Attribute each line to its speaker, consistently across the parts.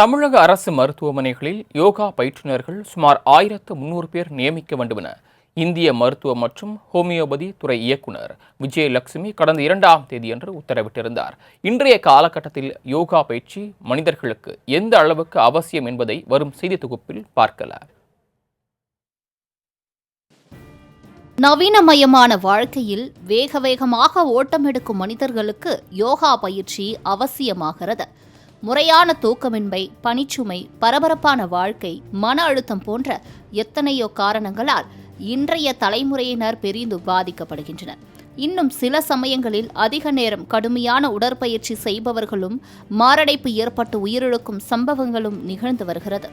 Speaker 1: தமிழக அரசு மருத்துவமனைகளில் யோகா பயிற்றுநர்கள் சுமார் ஆயிரத்து முன்னூறு பேர் நியமிக்க வேண்டும் என இந்திய மருத்துவ மற்றும் ஹோமியோபதி துறை இயக்குனர் விஜயலட்சுமி கடந்த இரண்டாம் தேதியன்று உத்தரவிட்டிருந்தார். இன்றைய காலகட்டத்தில் யோகா பயிற்சி மனிதர்களுக்கு எந்த அளவுக்கு அவசியம் என்பதை வரும் செய்தி தொகுப்பில் பார்க்கலாம்
Speaker 2: நவீனமயமான வாழ்க்கையில் வேக வேகமாக ஓட்டம் எடுக்கும் மனிதர்களுக்கு யோகா பயிற்சி அவசியமாகிறது. முறையான தூக்கமின்மை பனிச்சுமை பரபரப்பான வாழ்க்கை மன அழுத்தம் போன்ற எத்தனையோ காரணங்களால் இன்றைய தலைமுறையினர் பெரிந்து பாதிக்கப்படுகின்றனர். இன்னும் சில சமயங்களில் அதிக நேரம் கடுமையான உடற்பயிற்சி செய்பவர்களும் மாரடைப்பு ஏற்பட்டு உயிரிழக்கும் சம்பவங்களும் நிகழ்ந்து வருகிறது.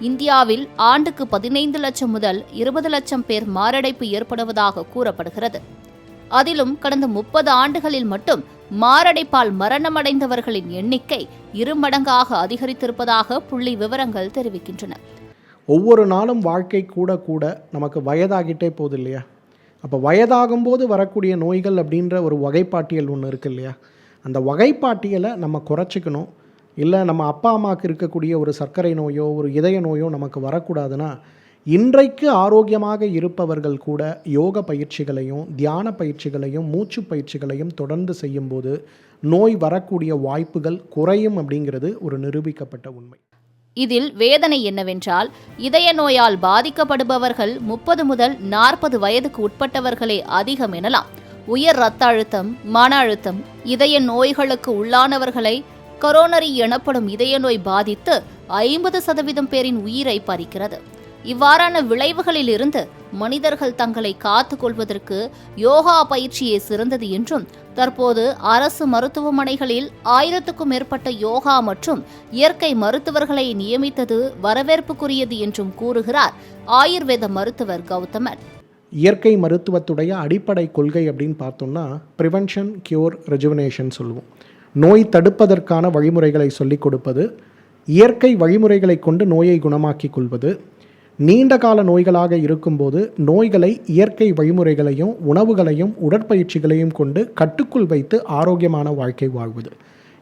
Speaker 2: இந்தியாவில் ஆண்டுக்கு பதினைந்து லட்சம் முதல் இருபது லட்சம் பேர் மாரடைப்பு ஏற்படுவதாக கூறப்படுகிறது. அதிலும் கடந்த முப்பது ஆண்டுகளில் மட்டும் மாரடைப்பால் மரணமடைந்தவர்களின் எண்ணிக்கை இருமடங்காக அதிகரித்திருப்பதாக புள்ளி விவரங்கள் தெரிவிக்கின்றன.
Speaker 3: ஒவ்வொரு நாளும் வாழ்க்கை கூட கூட நமக்கு வயதாகிட்டே போகுது இல்லையா? அப்போ வயதாகும்போது வரக்கூடிய நோய்கள் அப்படின்ற ஒரு வகைப்பாட்டியல் ஒன்று இருக்கு இல்லையா? அந்த வகைப்பாட்டியலை நம்ம குறைச்சிக்கணும். இல்லை நம்ம அப்பா அம்மாவுக்கு இருக்கக்கூடிய ஒரு சர்க்கரை நோயோ ஒரு இதய நோயோ நமக்கு வரக்கூடாதுன்னா இன்றைக்கு ஆரோக்கியமாக இருப்பவர்கள் கூட யோக பயிற்சிகளையும் தியான பயிற்சிகளையும் மூச்சு பயிற்சிகளையும் தொடர்ந்து செய்யும்போது நோய் வரக்கூடிய வாய்ப்புகள் குறையும் அப்படிங்கிறது ஒரு நிரூபிக்கப்பட்ட உண்மை.
Speaker 2: இதில் வேதனை என்னவென்றால் இதய நோயால் பாதிக்கப்படுபவர்கள் முப்பது முதல் நாற்பது வயதுக்கு உட்பட்டவர்களே அதிகம் எனலாம். உயர் இரத்த அழுத்தம் மன அழுத்தம் இதய நோய்களுக்கு உள்ளானவர்களை கொரோனரி எனப்படும் இதய நோய் பாதித்து ஐம்பது சதவீதம் பேரின் உயிரை பறிக்கிறது. இவ்வாறான விளைவுகளில் இருந்து மனிதர்கள் தங்களை காத்துக் கொள்வதற்கு யோகா பயிற்சியே சிறந்தது என்றும் தற்போது அரசு மருத்துவமனைகளில் ஆயிரத்துக்கும் மேற்பட்ட யோகா மற்றும் இயற்கை மருத்துவர்களை நியமித்தது வரவேற்புக்குரியது என்றும் கூறுகிறார் ஆயுர்வேத மருத்துவர் கௌதமன்.
Speaker 3: இயற்கை மருத்துவத்துடைய அடிப்படை கொள்கை அப்படின்னு பார்த்தோம்னா ப்ரிவென்ஷன் கியூர் ரெஜுவனேஷன் சொல்லுவோம். நோய் தடுப்பதற்கான வழிமுறைகளை சொல்லிக் கொடுப்பது இயற்கை வழிமுறைகளை கொண்டு நோயை குணமாக்கிக் கொள்வது நீண்ட கால நோய்களாக இருக்கும்போது நோய்களை இயற்கை வழிமுறைகளையும் உணவுகளையும் உடற்பயிற்சிகளையும் கொண்டு கட்டுக்குள் வைத்து ஆரோக்கியமான வாழ்க்கை வாழ்வது.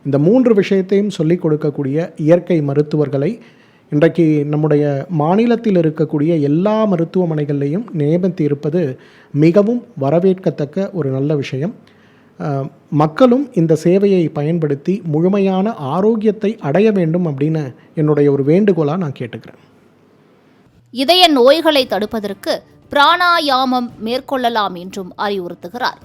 Speaker 3: இந்த மூன்று விஷயத்தையும் சொல்லிக் கொடுக்கக்கூடிய இயற்கை மருத்துவர்களை இன்றைக்கு நம்முடைய மாநிலத்தில் இருக்கக்கூடிய எல்லா மருத்துவமனைகள்லையும் நியமித்து இருப்பது மிகவும் வரவேற்கத்தக்க ஒரு நல்ல விஷயம். மக்களும் இந்த சேவையை பயன்படுத்தி முழுமையான ஆரோக்கியத்தை அடைய வேண்டும் அப்படின்னு என்னுடைய ஒரு வேண்டுகோளாக நான் கேட்டுக்கிறேன்.
Speaker 2: இதய நோய்களை தடுப்பதற்கு பிராணாயாமம் மேற்கொள்ளலாம் என்றும் அறிவுறுத்துகிறார்.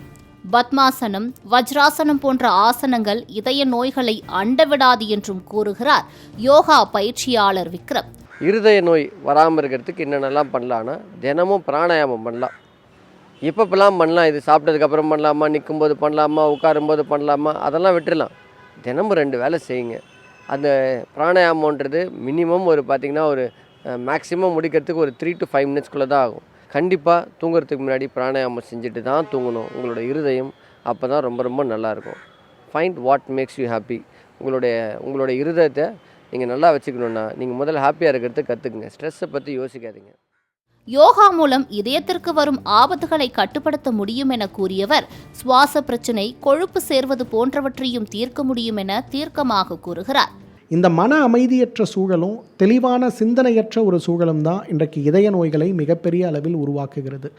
Speaker 2: பத்மாசனம் வஜ்ராசனம் போன்ற ஆசனங்கள் இதய நோய்களை அண்டவிடாது என்றும் கூறுகிறார் யோகா பயிற்சியாளர் விக்ரம்.
Speaker 4: இருதய நோய் வராமல் இருக்கிறதுக்கு என்னென்னலாம் பண்ணலான்னா தினமும் பிராணாயாமம் பண்ணலாம். எப்பப்பெல்லாம் பண்ணலாம். இது சாப்பிட்டதுக்கப்புறம் பண்ணலாமா? நிற்கும்போது பண்ணலாமா? உட்காரும்போது பண்ணலாமா? அதெல்லாம் விட்டுடலாம் தினமும் ரெண்டு வேலை செய்யுங்க. அந்த பிராணாயாமன்றது மினிமம் ஒரு பார்த்திங்கன்னா ஒரு மேக்ஸிமம் முடிக்கிறதுக்கு ஒரு த்ரீ டு ஃபைவ் மினிட்ஸ்க்குள்ளே தான் ஆகும். கண்டிப்பாக தூங்குறதுக்கு முன்னாடி பிராணாயாமம் செஞ்சுட்டு தான் தூங்கணும். உங்களோட இருதயம் அப்போ தான் ரொம்ப ரொம்ப நல்லாயிருக்கும். Find what makes you happy உங்களுடைய உங்களுடைய இருதயத்தை நீங்கள் நல்லா வச்சுக்கணுன்னா நீங்கள் முதல்ல ஹாப்பியாக இருக்கிறது கற்றுக்குங்க ஸ்ட்ரெஸ்ஸை பற்றி யோசிக்காதீங்க.
Speaker 2: யோகா மூலம் இதயத்திற்கு வரும் ஆபத்துகளை கட்டுப்படுத்த முடியும் என கூறியவர் சுவாச பிரச்சினை கொழுப்பு சேர்வது போன்றவற்றையும் தீர்க்க முடியும் என தீர்க்கமாக கூறுகிறார்.
Speaker 3: இந்த மன அமைதியற்ற சூழலும் தெளிவான சிந்தனையற்ற ஒரு சூழலும் தான் இன்றைக்கு இதய நோய்களை மிகப்பெரிய அளவில் உருவாக்குகிறது.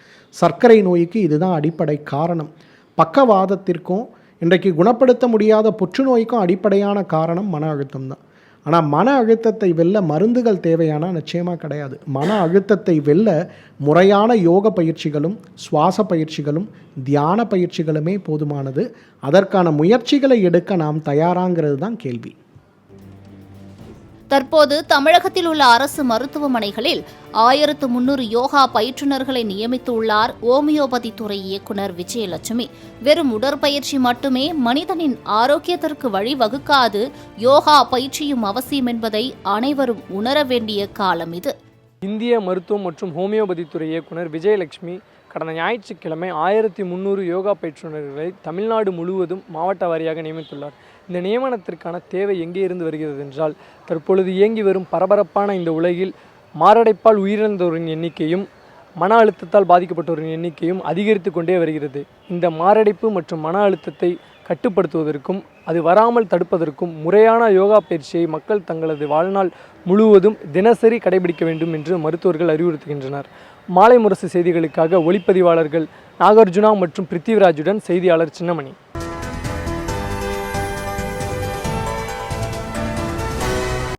Speaker 3: சர்க்கரை நோய்க்கு இதுதான் அடிப்படை காரணம். பக்கவாதத்திற்கும் இன்றைக்கு குணப்படுத்த முடியாத புற்றுநோய்க்கும் அடிப்படையான காரணம் மன அழுத்தம் தான். ஆனால் மன அழுத்தத்தை வெல்ல மருந்துகள் தேவையானா? நிச்சயமாக கிடையாது. மன அழுத்தத்தை வெல்ல முறையான யோக பயிற்சிகளும் சுவாச பயிற்சிகளும் தியான பயிற்சிகளுமே போதுமானது. அதற்கான முயற்சிகளை எடுக்க நாம் தயாராங்கிறது தான் கேள்வி.
Speaker 2: தற்போது தமிழகத்தில் உள்ள அரசு மருத்துவமனைகளில் ஆயிரத்து முன்னூறு யோகா பயிற்றுனர்களை நியமித்துள்ளார் ஓமியோபதி துறை இயக்குனர் விஜயலட்சுமி. வெறும் உடற்பயிற்சி மட்டுமே மனிதனின் ஆரோக்கியத்திற்கு வழிவகுக்காது யோகா பயிற்சியும் அவசியம் என்பதை அனைவரும் உணர வேண்டிய காலம் இது.
Speaker 5: இந்திய மருத்துவம் மற்றும் ஹோமியோபதி துறை இயக்குனர் விஜயலட்சுமி கடந்த ஞாயிற்றுக்கிழமை ஆயிரத்தி முந்நூறு யோகா பயிற்றுனர்களை தமிழ்நாடு முழுவதும் மாவட்ட வாரியாக நியமித்துள்ளார். இந்த நியமனத்திற்கான தேவை எங்கே இருந்து வருகிறது என்றால் தற்பொழுது இயங்கி வரும் பரபரப்பான இந்த உலகில் மாரடைப்பால் உயிரிழந்தோரின் எண்ணிக்கையும் மன அழுத்தத்தால் பாதிக்கப்பட்டோரின் எண்ணிக்கையும் அதிகரித்து கொண்டே வருகிறது. இந்த மாரடைப்பு மற்றும் மன அழுத்தத்தை கட்டுப்படுத்துவதற்கும் அது வராமல் தடுப்பதற்கும் முறையான யோகா பயிற்சியை மக்கள் தங்களது வாழ்நாள் முழுவதும் தினசரி கடைபிடிக்க வேண்டும் என்று மருத்துவர்கள் அறிவுறுத்துகின்றனர். மாலை முரசு செய்திகளுக்காக ஒளிப்பதிவாளர்கள் நாகார்ஜுனா மற்றும் பிருத்திவிராஜுடன் செய்தியாளர் சின்னமணி.